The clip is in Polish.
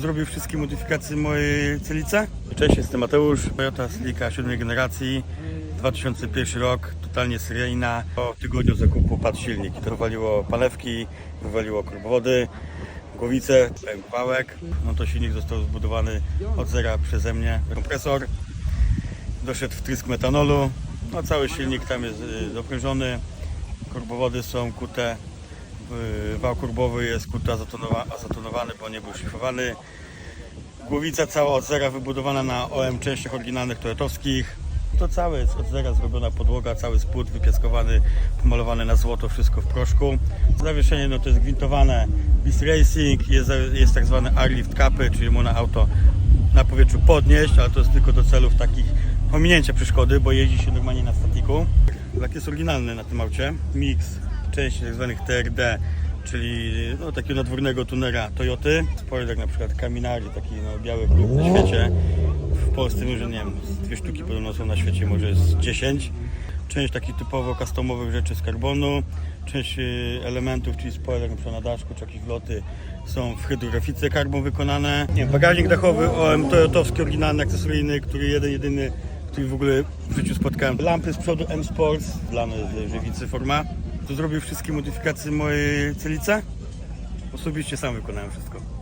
Zrobił wszystkie modyfikacje mojej celice. Cześć, jestem Mateusz, Toyota Slika 7 generacji, 2001 rok, totalnie seryjna. Po tygodniu zakupu padł silnik. To wywaliło palewki, wywaliło korbowody, głowice, pękł wałek. No to silnik został zbudowany od zera przeze mnie. Kompresor, doszedł wtrysk metanolu. No cały silnik tam jest y, doprężony, korbowody są kute, y, wał kurbowy jest zatonowa- zatonowany, bo nie był szlifowany. Głowica cała od zera wybudowana na OM częściach oryginalnych toyotowskich. To całe jest od zera zrobiona podłoga, cały spód wypiaskowany, pomalowany na złoto, wszystko w proszku. Zawieszenie no to jest gwintowane Beast Racing, jest, jest tak zwany airlift capy, czyli można auto na powietrzu podnieść, ale to jest tylko do celów takich pominięcia przeszkody, bo jeździ się normalnie na statiku. Lak jest oryginalny na tym aucie. Mix części tak zwanych TRD, czyli no, takiego nadwórnego tunera Toyoty. Spoiler na przykład Kaminari, taki no, biały klub na świecie. W Polsce może nie wiem, z dwie sztuki podobno są na świecie, może jest 10. Część takich typowo customowych rzeczy z karbonu, część y, elementów, czyli spoiler na przykład na daszku, czy jakieś wloty są w hydrografice karbon wykonane. Nie, bagażnik dachowy OM Toyotowski oryginalny, akcesoryjny, który jeden, jedyny, który w ogóle w życiu spotkałem. Lampy z przodu M Sports, dlane z żywicy forma. To zrobił wszystkie modyfikacje mojej celice. Osobiście sam wykonałem wszystko.